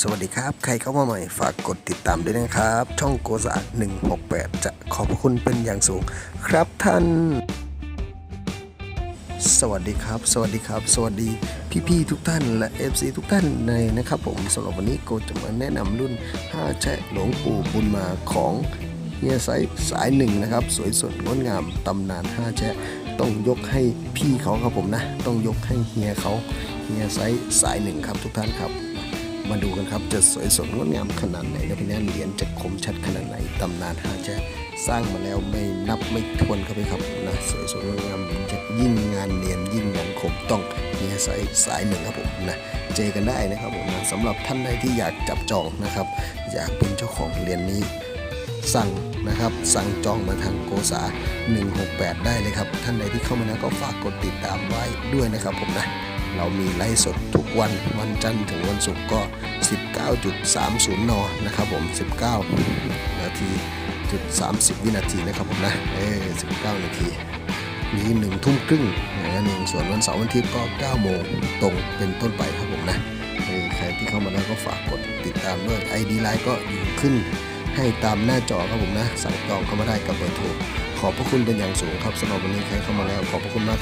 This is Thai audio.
สวัสดีครับ ใครเข้ามาใหม่ฝากกดติดตามด้วยนะครับ ช่องโกซา168 จะขอบคุณเป็นอย่างสูงครับท่าน สวัสดีครับ สวัสดีครับ สวัสดีพี่ๆทุกท่านและ FC ทุกท่านในนะครับผมสำหรับวันนี้โกจะมาแนะนำรุ่น5แชะหลวงปู่บุญมาของเฮียไซส์สายหนึ่งนะครับ สวยสดงดงามตำนาน5แชะต้องยกให้พี่เขาครับผมนะ ต้องยกให้เฮียเขาเฮียไซสายหนึ่งครับทุกท่านครับ มาดูกันครับจะสวยสดงดงามขนาดไหนนะพี่แน่เหรียญจะคมชัดขนาดไหนตำนานหาจะสร้างมาแล้วไม่นับไม่ทวนครับพี่ครับนะสวยสดงดงามจะยิ่งงานเนียนยิ่งงานคมต้องมีสายสายหนึ่งครับผมนะเจอกันได้นะครับผมนะสำหรับท่านใดที่อยากจับจองนะครับ อยากเป็นเจ้าของเหรียญนี้สั่งนะครับสั่งจองมาทางโกษา 168 ได้เลยครับ ท่านใดที่เข้ามาแล้วก็ฝากกดติดตามไว้ด้วยนะครับผมนะ เรามีไลฟ์สดทุกวันวันจันทร์ถึงวันศุกร์ก็ 19.30 น นะครับผม 19 นาทีจุด30 วินาทีนะครับผมนะ เออ19 นาทีมีหนึ่งทุ่มครึ่งนะหนึ่งส่วนวันเสาร์วันอาทิตย์ก็ 9 โมงตรงเป็นต้นไปครับผมนะเออใครที่เข้ามาแล้วก็ฝากกดติดตามด้วย ID ไลน์ก็อยู่ขึ้นให้ตามหน้าจอครับผมนะ สั่งจองเข้ามาได้กับเบอร์โทรขอบพระคุณเป็นอย่างสูงครับสำหรับวันนี้ใครเข้ามาแล้วขอบพระคุณมาก